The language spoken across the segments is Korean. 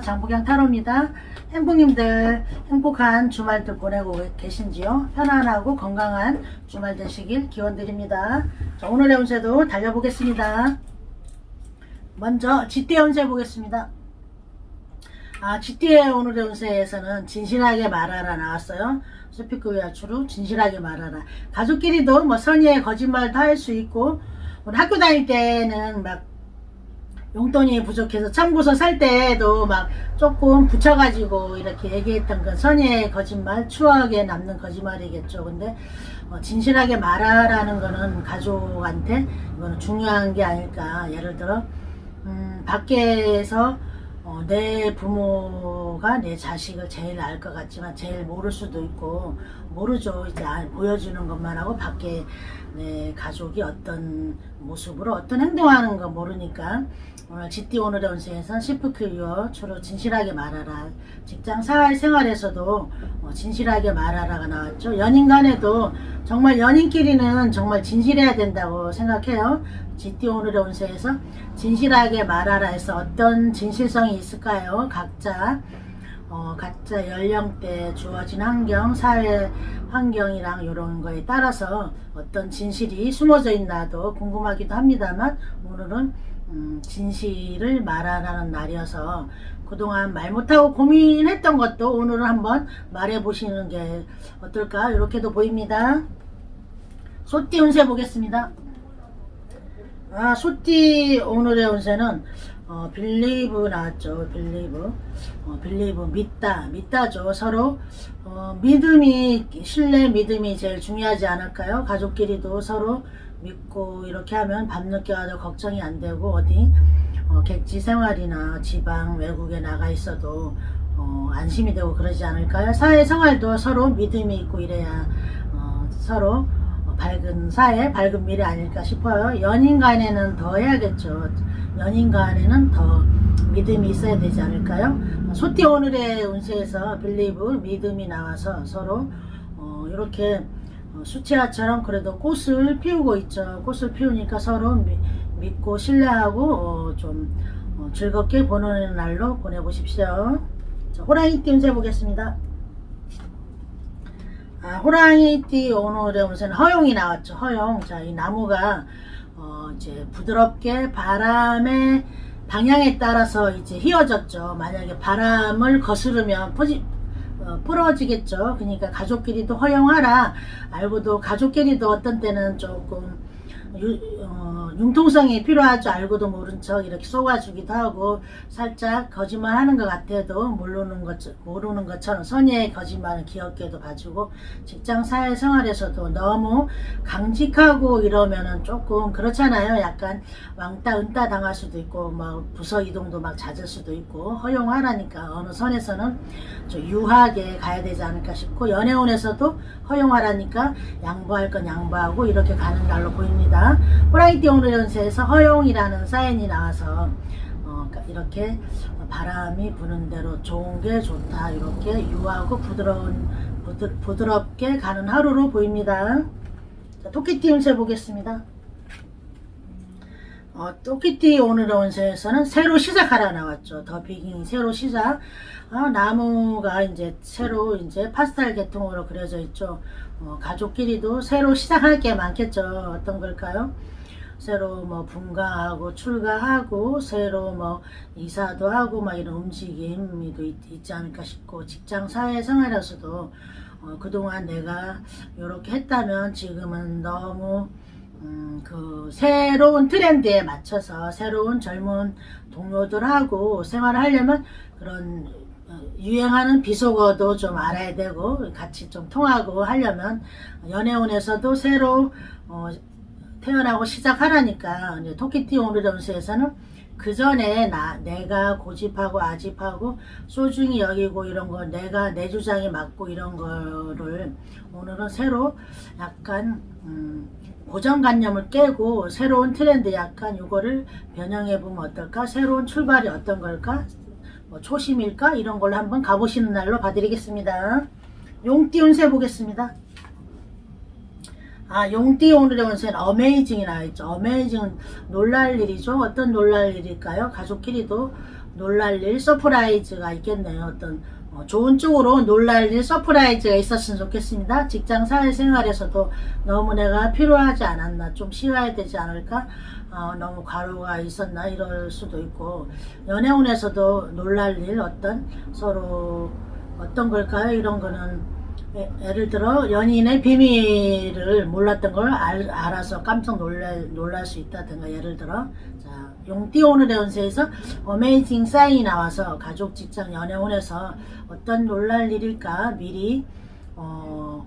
장부경 타로입니다. 행복님들 행복한 주말들 보내고 계신지요? 편안하고 건강한 주말 되시길 기원 드립니다. 자, 오늘의 운세도 달려보겠습니다. 먼저 지띠의 운세 보겠습니다. 아, 지띠의 오늘의 운세에서는 진실하게 말하라 나왔어요. 스피크 위아추로 진실하게 말하라. 가족끼리도 뭐 선의의 거짓말도 할 수 있고, 우리 학교 다닐 때는 막 용돈이 부족해서 참고서 살 때도 막 조금 붙여가지고 이렇게 얘기했던 건 선의의 거짓말, 추억에 남는 거짓말이겠죠. 근데 어, 진실하게 말하라는 거는 가족한테 이거는 중요한 게 아닐까. 예를 들어 음, 밖에서 어, 내 부모가 내 자식을 제일 알 것 같지만 제일 모를 수도 있고 모르죠. 이제 아- 보여주는 것만 하고 밖에 내 가족이 어떤 모습으로 어떤 행동하는 거 모르니까 오늘 지띠 오늘의 운세에선 시프큐어 주로 진실하게 말하라. 직장 사회생활에서도 어, 진실하게 말하라가 나왔죠. 연인 간에도 정말 연인끼리는 정말 진실해야 된다고 생각해요. 지띠 오늘의 운세에서 진실하게 말하라 해서 어떤 진실성이 있을까요? 각자 어, 각자 연령대 주어진 환경, 사회 환경이랑 이런 거에 따라서 어떤 진실이 숨어져 있나도 궁금하기도 합니다만 오늘은 음, 진실을 말하라는 날이어서 그동안 말 못하고 고민했던 것도 오늘은 한번 말해 보시는 게 어떨까 이렇게도 보입니다. 소띠 운세 보겠습니다. 아, 소띠 오늘의 운세는 어, 빌리브 나왔죠. 빌리브. 어, 빌리브 믿다. 믿다죠. 서로 어, 믿음이 신뢰 믿음이 제일 중요하지 않을까요? 가족끼리도 서로 믿고 이렇게 하면 밤늦게 와도 걱정이 안 되고 어디 어, 객지 생활이나 지방 외국에 나가 있어도 어, 안심이 되고 그러지 않을까요? 사회 생활도 서로 믿음이 있고 이래야 어, 서로 어, 밝은 사회, 밝은 미래 아닐까 싶어요. 연인 간에는 더 해야겠죠. 연인 간에는 더 믿음이 있어야 되지 않을까요? 소띠 오늘의 운세에서 빌리브 믿음이 나와서 서로 어, 이렇게 어, 수채화처럼 그래도 꽃을 피우고 있죠. 꽃을 피우니까 서로 미- 믿고 신뢰하고 어, 좀 어, 즐겁게 보내는 날로 보내보십시오. 자, 호랑이띠 운세 보겠습니다. 아, 호랑이띠 오늘의 운세는 허용이 나왔죠. 허용. 자, 이 나무가 어, 이제 부드럽게 바람의 방향에 따라서 이제 휘어졌죠. 만약에 바람을 거스르면 퍼지, 어, 부러지겠죠. 그러니까 가족끼리도 허용하라. 알고도 가족끼리도 어떤 때는 조금 유, 어, 융통성이 필요하죠. 알고도 모른 척 이렇게 속아주기도 하고 살짝 거짓말 하는 것 같아도 모르는 것, 모르는 것처럼 선의의 거짓말은 귀엽게도 봐주고 직장 사회 생활에서도 너무 강직하고 이러면은 조금 그렇잖아요. 약간 왕따 은따 당할 수도 있고 뭐 부서 이동도 막 잦을 수도 있고 허용하라니까 어느 선에서는 좀 유하게 가야 되지 않을까 싶고 연애운에서도 허용하라니까 양보할 건 양보하고 이렇게 가는 날로 보입니다. 호랑이 띠 오늘 연세에서 허용이라는 사인이 나와서 어, 그러니까 이렇게 바람이 부는 대로 좋은 게 좋다 이렇게 유하고 부드러운 부드, 부드럽게 가는 하루로 보입니다. 자, 토끼띠 운세 보겠습니다. 어, 토끼띠 오늘의 운세에서는 새로 시작하라 나왔죠. 더 비깅 새로 시작. 아, 나무가 이제 새로 이제 파스텔 계통으로 그려져 있죠. 어, 가족끼리도 새로 시작할 게 많겠죠. 어떤 걸까요? 새로 뭐 분가하고 출가하고 새로 뭐 이사도 하고 막 이런 움직임이 또 있, 있지 않을까 싶고 직장 사회 생활에서도 어, 그동안 내가 이렇게 했다면 지금은 너무 음, 그 새로운 트렌드에 맞춰서 새로운 젊은 동료들하고 생활을 하려면 그런 어, 유행하는 비속어도 좀 알아야 되고 같이 좀 통하고 하려면 연애운에서도 새로 어, 태어나고 시작하라니까 토끼띠 오늘 점수에서는 그 전에 나 내가 고집하고 아집하고 소중히 여기고 이런 거 내가 내 주장이 맞고 이런 거를 오늘은 새로 약간 음, 고정관념을 깨고 새로운 트렌드 약간 이거를 변형해 보면 어떨까? 새로운 출발이 어떤 걸까? 뭐 초심일까? 이런 걸로 한번 가보시는 날로 봐드리겠습니다. 용띠 운세 보겠습니다. 아, 용띠 오늘의 운세는 어메이징이 나와있죠. 어메이징은 놀랄 일이죠. 어떤 놀랄 일일까요? 가족끼리도 놀랄 일 서프라이즈가 있겠네요. 어떤 어, 좋은 쪽으로 놀랄 일 서프라이즈가 있었으면 좋겠습니다. 직장 사회생활에서도 너무 내가 필요하지 않았나 좀 쉬어야 되지 않을까 어, 너무 과로가 있었나 이럴 수도 있고 연애운에서도 놀랄 일 어떤 서로 어떤 걸까요? 이런 거는 예, 예를 들어 연인의 비밀을 몰랐던 걸 알, 알아서 깜짝 놀랄, 놀랄 수 있다든가 예를 들어 자 용띠 오늘의 운세에서 어메이징 사인이 나와서 가족 직장 연애 운에서 어떤 놀랄 일일까 미리 어,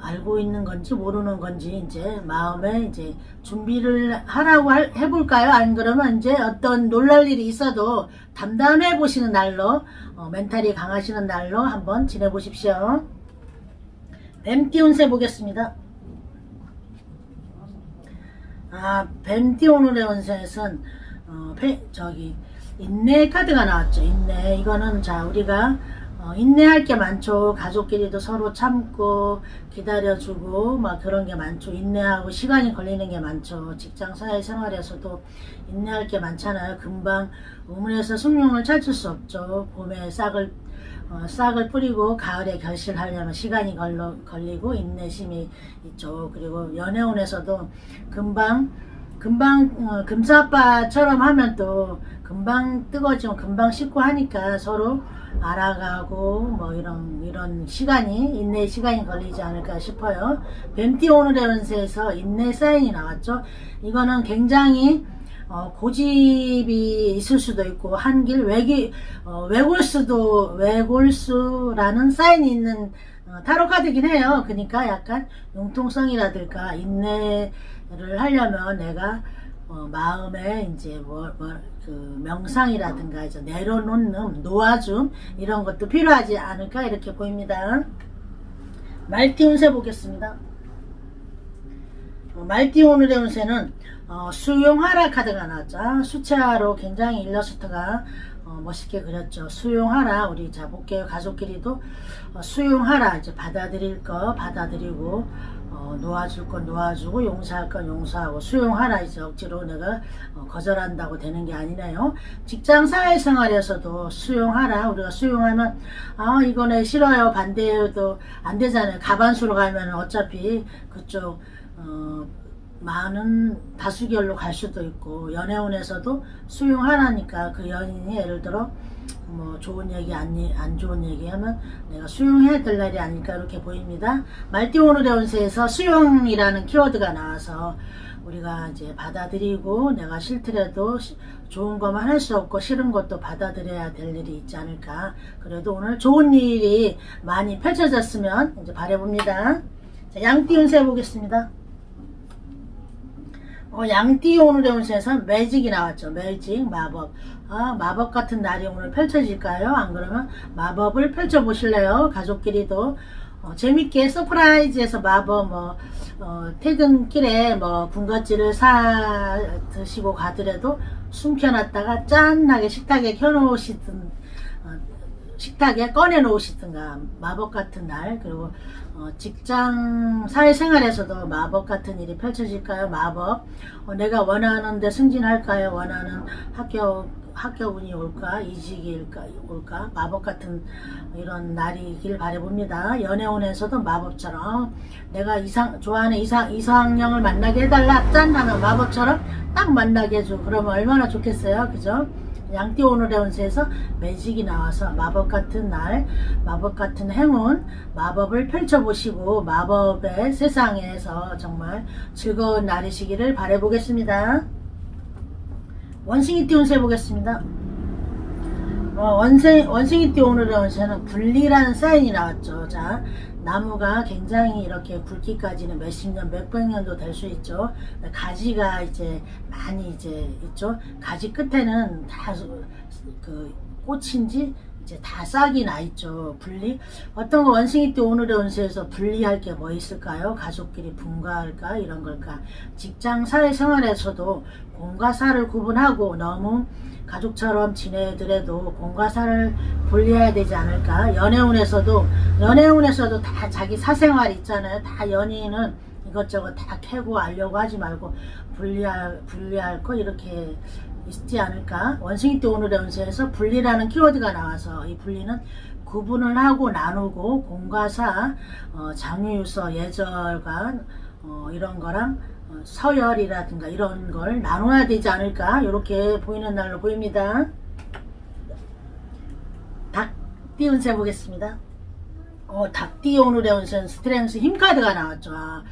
알고 있는 건지 모르는 건지 이제 마음에 이제 준비를 하라고 할- 해볼까요? 안 그러면 이제 어떤 놀랄 일이 있어도 담담해 보시는 날로 어, 멘탈이 강하시는 날로 한번 지내보십시오. 뱀띠 운세 보겠습니다. 아, 뱀띠 오늘의 운세에선 어, 페- 저기 인내 카드가 나왔죠. 인내. 이거는 자 우리가 어, 인내할 게 많죠. 가족끼리도 서로 참고 기다려주고 막 그런 게 많죠. 인내하고 시간이 걸리는 게 많죠. 직장 사회 생활에서도 인내할 게 많잖아요. 금방 우문에서 숭늉을 찾을 수 없죠. 봄에 싹을 어, 싹을 뿌리고 가을에 결실하려면 시간이 걸러, 걸리고 인내심이 있죠. 그리고 연애운에서도 금방 금방 어, 금사빠처럼 하면 또 금방 뜨거지고 금방 식고 하니까 서로 알아가고 뭐 이런 이런 시간이 인내 시간이 걸리지 않을까 싶어요. 뱀띠 오늘의 운세에서 인내 사인이 나왔죠. 이거는 굉장히 어, 고집이 있을 수도 있고 한길 외기 어, 외골수도 외골수라는 사인이 있는 어, 타로 카드긴 해요. 그러니까 약간 융통성이라든가 인내를 하려면 내가 어, 마음에 이제 뭐, 뭐, 그 명상이라든가 이제 내려놓는 놓아줌 이런 것도 필요하지 않을까 이렇게 보입니다. 말띠 운세 보겠습니다. 어, 말띠 오늘의 운세는 어, 수용하라 카드가 나왔죠. 아, 수채화로 굉장히 일러스트가 어, 멋있게 그렸죠. 수용하라. 우리 자 볼게요. 가족끼리도 어, 수용하라. 이제 받아들일 거 받아들이고 어, 놓아줄 건 놓아주고 용서할 건 용서하고 수용하라. 이제 억지로 내가 어, 거절한다고 되는 게 아니네요. 직장 사회생활에서도 수용하라. 우리가 수용하면 아 이거는 싫어요. 반대해도 안 되잖아요. 가반수로 가면 어차피 그쪽 어, 많은 다수결로 갈 수도 있고 연애운에서도 수용하라니까 그 연인이 예를 들어 뭐 좋은 얘기 안, 안 좋은 얘기 하면 내가 수용해야 될 날이 아닐까 이렇게 보입니다. 말띠 오늘의 운세에서 수용이라는 키워드가 나와서 우리가 이제 받아들이고 내가 싫더라도 시- 좋은 것만 할 수 없고 싫은 것도 받아들여야 될 일이 있지 않을까. 그래도 오늘 좋은 일이 많이 펼쳐졌으면 이제 바라봅니다. 자, 양띠 운세 보겠습니다. 어, 양띠 오늘의 운세에서 매직이 나왔죠. 매직, 마법. 아, 마법 같은 날이 오늘 펼쳐질까요? 안 그러면 마법을 펼쳐보실래요? 가족끼리도. 어, 재밌게 서프라이즈에서 마법, 뭐, 어, 퇴근길에 뭐, 군것질을 사 드시고 가더라도 숨겨놨다가 짠하게 식탁에 켜놓으시든, 어, 식탁에 꺼내 놓으시든가 마법 같은 날 그리고 어, 직장 사회생활에서도 마법 같은 일이 펼쳐질까요? 마법 어, 내가 원하는데 승진할까요? 원하는 학교 학교운이 올까 이직일까 올까 마법 같은 이런 날이길 바라봅니다. 연애운에서도 마법처럼 내가 이상 좋아하는 이상 이상형을 만나게 해달라 짠 하면 마법처럼 딱 만나게 해줘. 그러면 얼마나 좋겠어요, 그죠? 양띠 오늘의 운세에서 매직이 나와서 마법 같은 날, 마법 같은 행운, 마법을 펼쳐보시고 마법의 세상에서 정말 즐거운 날이시기를 바라보겠습니다. 원숭이띠 운세 보겠습니다. 어, 원생, 원숭이 띠 오늘의 운세는 분리라는 사인이 나왔죠. 자, 나무가 굉장히 이렇게 굵기까지는 몇십 년, 몇백 년도 될 수 있죠. 가지가 이제 많이 이제 있죠. 가지 끝에는 다 그 꽃인지 이제 다 싹이 나 있죠. 분리. 어떤 거 원숭이띠 오늘의 운세에서 분리할 게 뭐 있을까요? 가족끼리 분가할까? 이런 걸까? 직장 사회생활에서도 공과 사를 구분하고 너무 가족처럼 지내더라도 공과 사를 분리해야 되지 않을까? 연애운에서도 연애운에서도 다 자기 사생활 있잖아요. 다 연인은 이것저것 다 캐고 알려고 하지 말고 분리할 분리할 거 이렇게 있지 않을까 원숭이 때 오늘의 운세에서 분리라는 키워드가 나와서 이 분리는 구분을 하고 나누고 공과사 어, 장유유서 예절과 어, 이런 거랑 어, 서열이라든가 이런 걸 나눠야 되지 않을까? 이렇게 보이는 날로 보입니다. 닭띠 운세 보겠습니다. 어, 닭띠 오늘의 운세는 스트렝스 힘카드가 나왔죠. 아,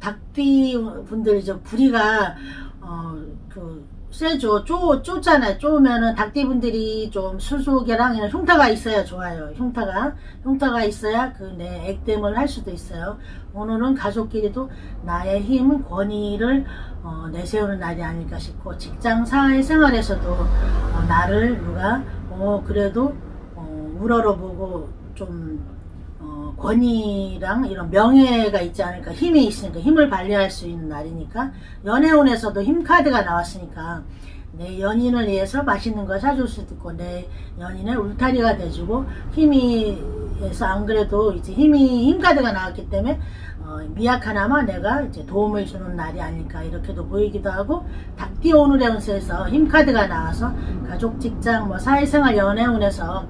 닭띠 분들 이제 부리가 어, 그 세죠. 쪼 쪼잖아요. 쪼면은 닭띠 분들이 좀 수수계랑 이런 흉터가 있어야 좋아요. 흉터가 흉터가 있어야 그내 액땜을 할 수도 있어요. 오늘은 가족끼리도 나의 힘, 권위를 어, 내세우는 날이 아닐까 싶고 직장 사회 생활에서도 어, 나를 누가 어 그래도 어, 우러러보고 좀 어, 권위랑 이런 명예가 있지 않을까 힘이 있으니까 힘을 발휘할 수 있는 날이니까. 연애운에서도 힘 카드가 나왔으니까 내 연인을 위해서 맛있는 걸 사줄 수도 있고 내 연인의 울타리가 돼주고 힘이 해서 안 그래도 이제 힘이 힘 카드가 나왔기 때문에 어, 미약하나마 내가 이제 도움을 주는 날이 아닐까 이렇게도 보이기도 하고 닭띠 오늘의 운세에서 힘 카드가 나와서 가족 직장 뭐 사회생활 연애운에서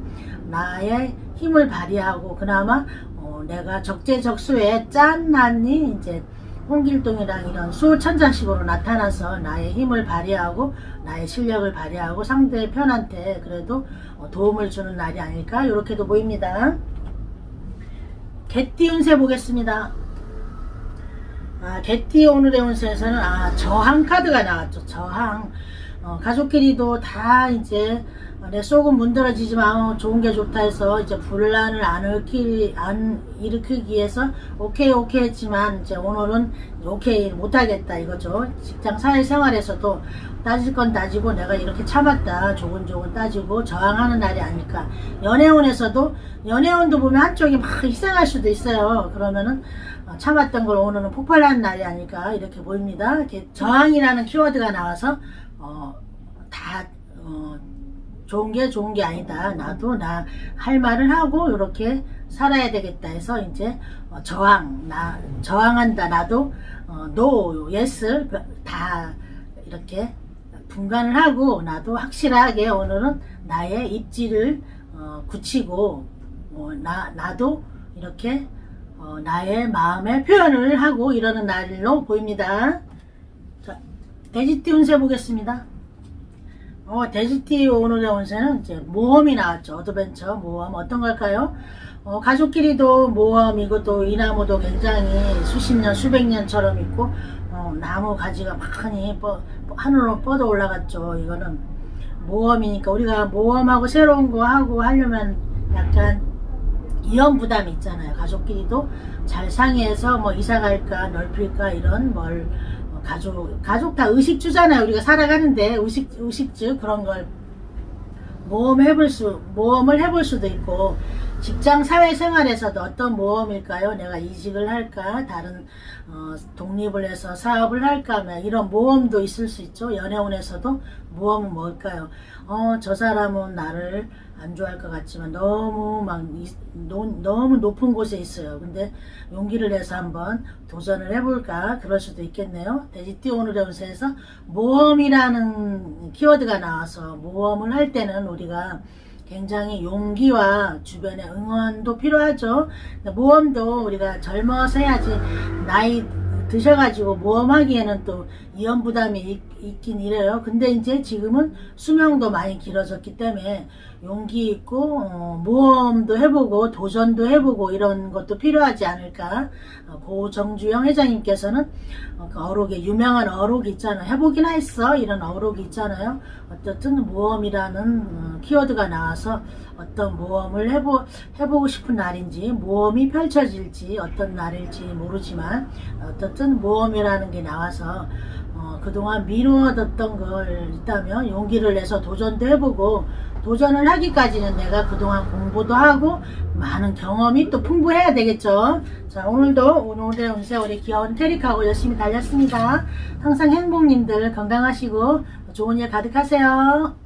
나의 힘을 발휘하고 그나마 어, 내가 적재적소에 짠하니 이제 홍길동이랑 이런 수천장식으로 나타나서 나의 힘을 발휘하고 나의 실력을 발휘하고 상대 편한테 그래도 어, 도움을 주는 날이 아닐까 이렇게도 보입니다. 개띠 운세 보겠습니다. 아, 개띠 오늘의 운세에서는 아, 저항 카드가 나왔죠. 저항. 어, 가족끼리도 다 이제 어, 내 속은 문드러지지만 어, 좋은 게 좋다 해서 이제 분란을 안 일으키기, 안 일으키기 위해서 오케이 오케이 했지만 이제 오늘은 오케이 못하겠다 이거죠. 직장 사회생활에서도 따질 건 따지고 내가 이렇게 참았다 조근조근 따지고 저항하는 날이 아닐까. 연애운에서도 연애운도 보면 한쪽이 막 희생할 수도 있어요. 그러면은 어, 참았던 걸 오늘은 폭발하는 날이 아닐까 이렇게 보입니다. 이렇게 저항이라는 키워드가 나와서 어, 다 어, 좋은 게 좋은 게 아니다. 나도 나 할 말을 하고 이렇게 살아야 되겠다 해서 이제 어, 저항 나 저항한다 나도 어, no yes 다 이렇게 분간을 하고 나도 확실하게 오늘은 나의 입지를 어, 굳히고 어, 나 나도 이렇게 어, 나의 마음의 표현을 하고 이러는 날로 보입니다. 자, 돼지띠 운세 보겠습니다. 어, 돼지띠 오늘의 운세는 이제 모험이 나왔죠. 어드벤처 모험 어떤 걸까요? 어, 가족끼리도 모험이고 또 이 나무도 굉장히 수십 년, 수백 년처럼 있고 어, 나무 가지가 많이 뻗, 하늘로 뻗어 올라갔죠. 이거는 모험이니까 우리가 모험하고 새로운 거 하고 하려면 약간 이연 부담이 있잖아요. 가족끼리도 잘 상의해서 뭐 이사 갈까 넓힐까 이런 뭘 어, 가족 가족 다 의식주잖아요. 우리가 살아가는데 의식 의식주 그런 걸 모험 해볼 수 모험을 해볼 수도 있고 직장 사회생활에서도 어떤 모험일까요? 내가 이직을 할까 다른 어, 독립을 해서 사업을 할까 뭐 이런 모험도 있을 수 있죠. 연애운에서도 모험은 뭘까요? 어, 저 사람은 나를 안 좋아할 것 같지만 너무 막 이- 노- 너무 높은 곳에 있어요. 근데 용기를 내서 한번 도전을 해볼까 그럴 수도 있겠네요. 돼지띠 오늘의 운세에서 모험이라는 키워드가 나와서 모험을 할 때는 우리가 굉장히 용기와 주변의 응원도 필요하죠. 모험도 우리가 젊어서 해야지 나이 드셔가지고 모험하기에는 또 이연 부담이 있, 있긴 이래요. 근데 이제 지금은 수명도 많이 길어졌기 때문에 용기 있고 어, 모험도 해보고 도전도 해보고 이런 것도 필요하지 않을까. 어, 고 정주영 회장님께서는 어, 그 어록에 유명한 어록이 있잖아요. 해보긴 했어 이런 어록이 있잖아요. 어쨌든 모험이라는 어, 키워드가 나와서 어떤 모험을 해보, 해보고 싶은 날인지 모험이 펼쳐질지 어떤 날일지 모르지만 어쨌든 모험이라는 게 나와서 어, 그동안 미루어뒀던 걸 있다면 용기를 내서 도전도 해보고 도전을 하기까지는 내가 그동안 공부도 하고 많은 경험이 또 풍부해야 되겠죠. 자 오늘도 오늘의 운세 우리 귀여운 테릭하고 열심히 달렸습니다. 항상 행복님들 건강하시고 좋은 일 가득하세요.